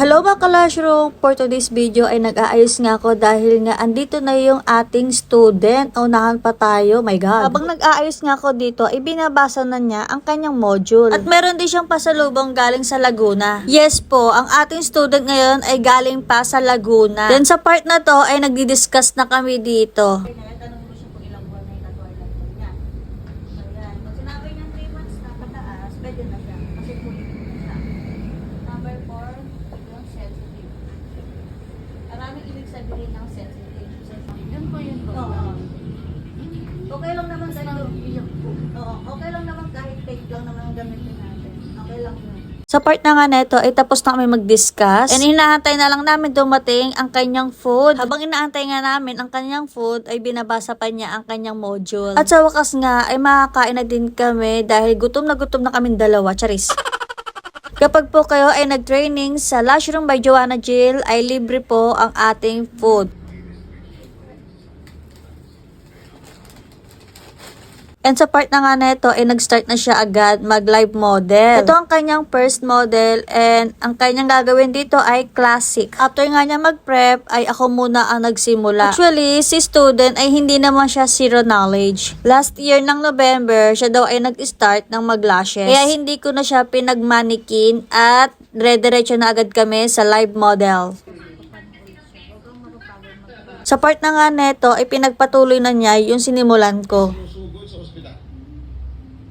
Hello mga classroom! For today's video ay nag-aayos nga ako dahil nga andito na yung ating student. Unahan pa tayo, my God. Habang nag-aayos nga ako dito, ay binabasa na niya ang kanyang module. At meron din siyang pasalubong galing sa Laguna. Yes po, ang ating student ngayon ay galing pa sa Laguna. Then sa part na to ay nagdi-discuss na kami dito. Tanong mo siya kung ilang buwan na yung twilight niya. So yan, pag sinabi niya 3 months na pataas, pwede na siya. Kasi fully siya. Number 4, yung sensitive. Maraming ibig sabihin ng sensitive. Yun po yun po. Oo. Okay lang naman kahit Oo, okay lang naman kahit fake lang naman ang gamitin natin. Okay lang yun. Sa part na nga neto, ay tapos na kami mag-discuss. And hinahantay na lang namin dumating ang kanyang food. Habang inaantay nga namin ang kanyang food, ay binabasa pa niya ang kanyang module. At sa wakas nga, ay makakain na din kami dahil gutom na gutom na kaming dalawa. Charis. Kapag po kayo ay nag-training sa Lushroom by Joanna Jill, ay libre po ang ating food. And sa part na nga neto, ay nag-start na siya agad mag-live model. Ito ang kanyang first model and ang kanyang gagawin dito ay classic. After nga niya mag-prep, ay ako muna ang nagsimula. Actually, si student ay hindi naman siya zero knowledge. Last year ng November, siya daw ay nag-start ng mag-lashes. Kaya hindi ko na siya pinag-mannequin at dire-diretso na agad kami sa live model. Sa part na nga neto, ay pinagpatuloy na niya yung sinimulan ko. sinusugod sa ospital.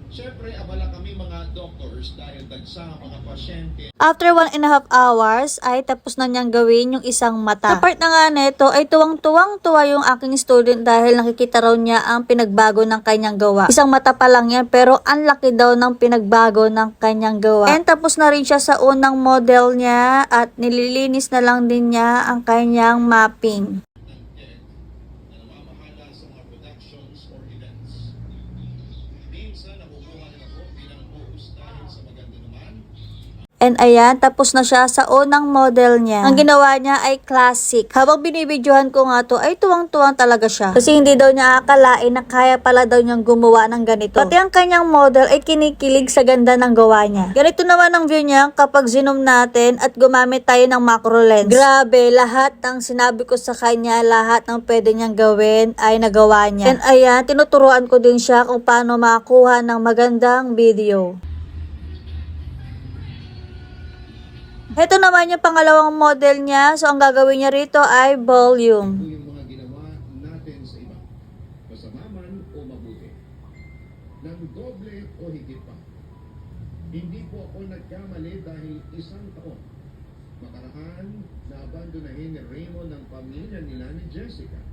Siyempre, abala kami mga doctors dahil dagsa ang mga pasyente After one and a half hours, ay tapos na niyang gawin yung isang mata. Sa part na nga nito, ay tuwang-tuwang tuwa yung aking student dahil nakikita raw niya ang pinagbago ng kanyang gawa. Isang mata pa lang yan, pero ang laki daw ng pinagbago ng kanyang gawa. And tapos na rin siya sa unang model niya at nililinis na lang din niya ang kanyang mapping. na namamahala sa mga productions or events. Minsan, nakukuha rin ako bilang host dahil sa maganda naman And ayan, tapos na siya sa unang model niya. Ang ginawa niya ay classic. Habang binibidyohan ko nga to, ay tuwang-tuwang talaga siya. Kasi hindi daw niya akalain na kaya pala daw niyang gumawa ng ganito. Pati ang kanyang model ay kinikilig sa ganda ng gawa niya. Ganito naman ang view niya kapag zoom natin at gumamit tayo ng macro lens. Grabe, lahat ng sinabi ko sa kanya, lahat ng pwede niyang gawin ay nagawa niya. And ayan, tinuturuan ko din siya kung paano makakuha ng magandang video. Ito naman yung pangalawang model niya. So, ang gagawin niya rito ay volume. yung mga ginawa natin sa iba. Masama o mabuti. Nang doble o higit pa. Hindi po ako nagkamali dahil isang taon. Makarahan na ni Raymond ang pamilya nila ni Jessica.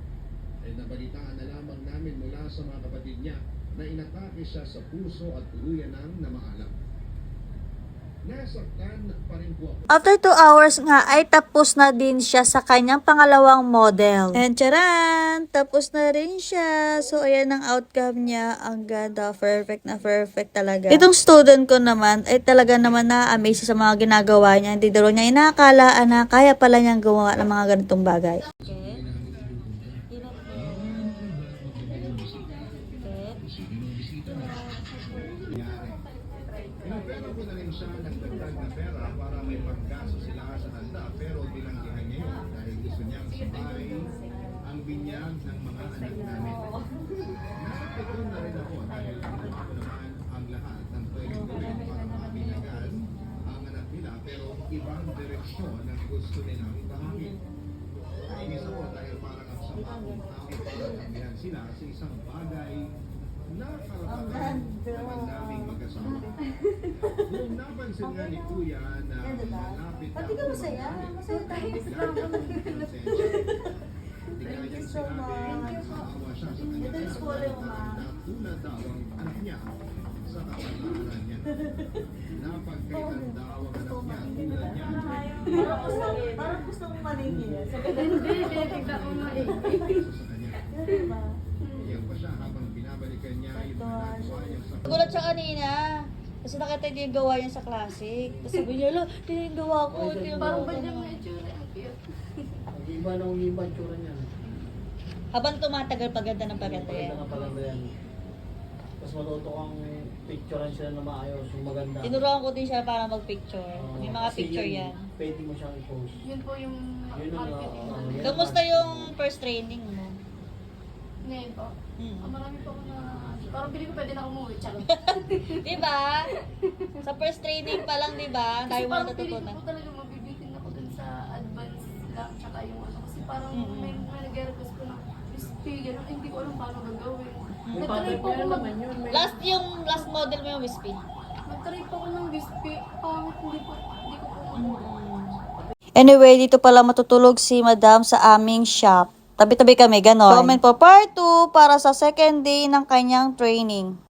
Ay nabalitaan na namin mula sa mga kapatid niya na inatake siya sa puso at tuluyan ng namaalam. Nasaktan pa rin po ako. After 2 hours nga ay tapos na din siya sa kanyang pangalawang model. And charan! Tapos na rin siya. So ayan ang outcome niya. Ang ganda. Perfect na perfect talaga. Itong student ko naman ay talaga naman na-amaze sa mga ginagawa niya. Hindi daw niya inakalaan na kaya pala niyang gawa ng mga ganitong bagay. Dagdag na pera para may panggaso sila sa handa pero binanggihan niya yun dahil gusto niyang sabay ang binyag ng mga anak namin. Nakapikon na rin ako dahil ginawa ko naman ang lahat ng pwedeng gawin para mabinyagan ang anak nila pero ibang direksyon ang gusto nilang ibahagi. Nainis ako dahil parang ang sama kong tao para sila sa isang bagay na karapatan naman naming mag-asawa. Nung napansin nga ni Kuya na malapit na Pati ka masaya? Masaya tayo. Thank you so much. Ito yung scholar mo, ma. Daw ang anak niya sa kapalaran niya. Napagkaitan daw ang anak niya tulad niya. Parang gusto, parang gusto mong maningil. Sa ganun. Sa kanya. Diba? Iyak pa siya habang binabalikan niya yung mga nagawa niya sa Nagulat siya kanina. Kasi nakita niya yung gawa niya sa classic. Tapos sabi niya, lo, ito yung gawa ko. Yung gawa Parang ba niya may itsura? Ang cute. Iba na iba ang tsura niya. Habang tumatagal, paganda ng paganda yan. Maganda nga paganda yan. Tapos matuto kang picturean sila na maayos, yung maganda. Tinuruan ko din siya para mag-picture. Oo, May mga kasi picture yun, yan. pwede mo siyang i-post. Yun po yung Yun ang, marketing namin. yan. Kamusta yung first training mo? Ngayon po. Mm. Ah, marami po ako na... Parang pili ko pwede na ako umuwi. Charot. Diba? Sa first training pa lang, diba? Ang Kasi dami mo parang pili ko natutunan. po talaga mabibitin ako dun sa advance lang. Tsaka yung ano. Kasi parang Mm. may, may nag-request ko na crispy. Gano'n. Eh, Hindi ko alam paano gagawin. Nag-try pattern po ko ako mag... naman yun. May, Last yung last model mo yung Wispy. Nag-try po ako ng crispy. Pangit. Hindi po. Hindi ko po makuha. Anyway, dito pala matutulog si Madam sa aming shop. Tabi-tabi kami, ganon. Comment po part 2 para sa second day ng kanyang training.